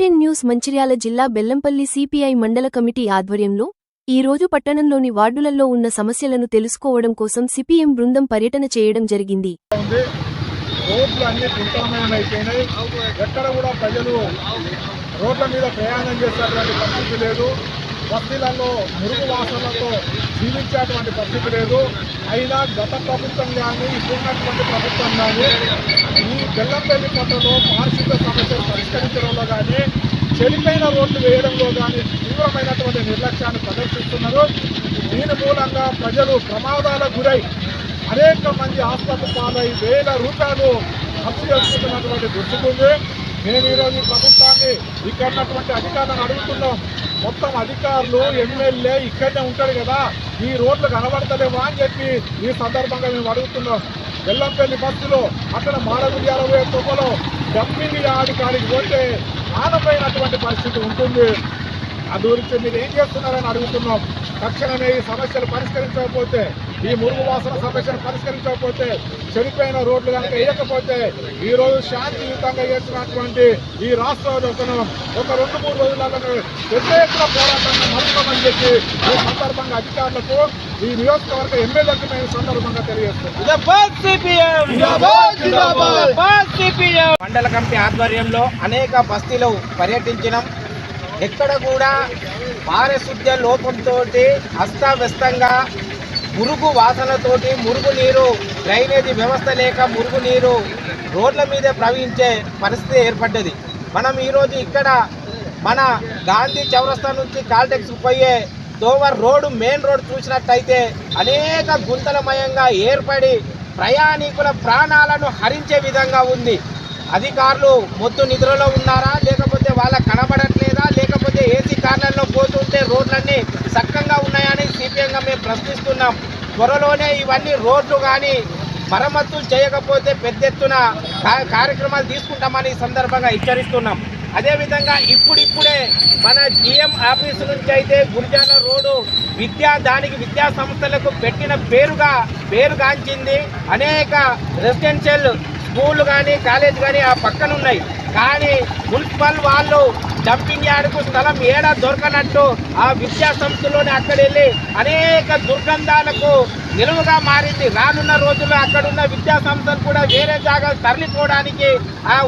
Ten news Mancherial జిల్లా Bellampalli CPI మండల committee ఆధ్వర్యంలో ఈరోజు పట్టణంలోని వార్డులలో ఉన్న సమస్యలను తెలుసుకోవడం కోసం సిపిఎం బృందం పర్యటన చేయడం జరిగింది. ఎక్కడ కూడా ప్రజలు రోడ్ల మీద ప్రయాణం చేసేటువంటి పరిస్థితి లేదు. బస్తీలలో మురుగు వాసనలతో జీవించేటువంటి పరిస్థితి లేదు. అయినా గత ప్రభుత్వం కానీ ఇప్పుడున్నటువంటి ప్రభుత్వం కానీ ఈ బెల్లంపల్లి పట్టలో పారిశుద్ధ ఓట్లు వేయడంలో కానీ తీవ్రమైనటువంటి నిర్లక్ష్యాన్ని ప్రదర్శిస్తున్నారు. దీని మూలంగా ప్రజలు ప్రమాదాలకు గురై అనేక మంది ఆసుపత్రి పాలై వేల రూపాయలు ఖర్చు చేసుకుంటున్నటువంటి దుస్థితి ఉంది. మేము ఈరోజు ప్రభుత్వాన్ని ఇక్కడ ఉన్నటువంటి అధికారులను అడుగుతున్నాం. మొత్తం అధికారులు ఎమ్మెల్యే ఇక్కడనే ఉంటారు కదా. ఈ రోడ్లు కనబడతలేవా అని చెప్పి ఈ సందర్భంగా మేము అడుగుతున్నాం. బెల్లంపల్లి బస్సులో అక్కడ మాడగుడి అరవై తొమ్మలో డంపింగ్ యార్డ్ కాడికి పోతే ఆనపోయినటువంటి పరిస్థితి ఉంటుంది. అందు గురించి మీరు ఏం చేస్తున్నారని అడుగుతున్నాం. తక్షణమే ఈ సమస్యలు పరిష్కరించకపోతే ఈ మురుగు వాసన సమస్యను పరిష్కరించకపోతే చెడిపోయిన రోడ్లు కనుక వేయకపోతే ఈ రోజు శాంతియుతంగా చేస్తున్నటువంటి ఈ రాష్ట్రంలో ఒక ఒక రెండు మూడు రోజులలో పెద్ద ఎత్తున పోరాటాన్ని మరుపుకోమని చెప్పి ఈ సందర్భంగా అధికారులకు ఈ నియోజకవర్గ ఎమ్మెల్యేలకు మేము సందర్భంగా తెలియజేస్తున్నాం. మండల కమిటీ ఆధ్వర్యంలో అనేక బస్తీలు పర్యటించినాం. ఎక్కడ కూడా పారిశుద్ధ్య లోపంతో అస్తవ్యస్తంగా మురుగు వాసనతోటి మురుగు నీరు డ్రైనేజీ వ్యవస్థ లేక మురుగు నీరు రోడ్ల మీదే ప్రవహించే పరిస్థితి ఏర్పడ్డది. మనం ఈరోజు ఇక్కడ మన గాంధీ చౌరస్తా నుంచి కాల్టెక్స్ పోయే దోవర్ రోడ్డు మెయిన్ రోడ్ చూసినట్టయితే అనేక గుంతలమయంగా ఏర్పడి ప్రయాణికుల ప్రాణాలను హరించే విధంగా ఉంది. అధికారులు మొత్తం నిద్రలో ఉన్నారా? లేకపోతే వాళ్ళ కనబడట్లేదా? లేకపోతే ఏసీ కార్లలో పోతుంటే రోడ్లన్నీ చక్కగా ఉన్నాయని సిపిఎంగా మేము ప్రశ్నిస్తున్నాం. త్వరలోనే ఇవన్నీ రోడ్లు కానీ మరమ్మతులు చేయకపోతే పెద్ద ఎత్తున కార్యక్రమాలు తీసుకుంటామని సందర్భంగా హెచ్చరిస్తున్నాం. అదేవిధంగా ఇప్పుడిప్పుడే మన జిఎం ఆఫీసు నుంచి అయితే గురిజాల రోడ్డు విద్యా దానికి విద్యా సంస్థలకు పెట్టిన పేరుగా పేరుగాంచింది అనేక రెసిడెన్షియల్ స్కూల్ కానీ కాలేజ్ కానీ ఆ పక్కన ఉన్నాయి. కానీ మున్సిపల్ వాళ్ళు డంపింగ్ యార్డుకు స్థలం ఏడా దొరకనట్టు ఆ విద్యా సంస్థలోనే అక్కడ వెళ్ళి అనేక దుర్గంధాలకు నిలువుగా మారింది. రానున్న రోజుల్లో అక్కడున్న విద్యా సంస్థలు కూడా వేరే జాగా తరలిపోవడానికి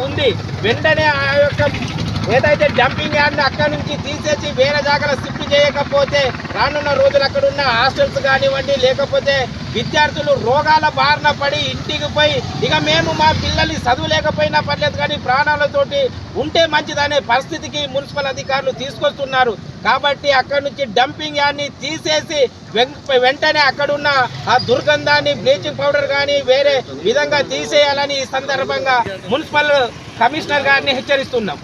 ఉంది. వెంటనే ఆ యొక్క ఏదైతే డంపింగ్ యార్డ్ని అక్కడి నుంచి తీసేసి వేరే జాగ్రత్త షిఫ్ట్ చేయకపోతే రానున్న రోజులు అక్కడ ఉన్న హాస్టల్స్ కానివ్వండి లేకపోతే విద్యార్థులు రోగాల బారిన పడి ఇంటికి పోయి ఇక మేము మా పిల్లల్ని చదువులేకపోయినా పర్లేదు కానీ ప్రాణాలతోటి ఉంటే మంచిదనే పరిస్థితికి మున్సిపల్ అధికారులు తీసుకొస్తున్నారు. కాబట్టి అక్కడి నుంచి డంపింగ్ యార్డ్ని తీసేసి వెం- వెంటనే అక్కడున్న ఆ దుర్గంధాన్ని బ్లీచింగ్ పౌడర్ కానీ వేరే విధంగా తీసేయాలని ఈ సందర్భంగా మున్సిపల్ కమిషనర్ గారిని హెచ్చరిస్తున్నాం.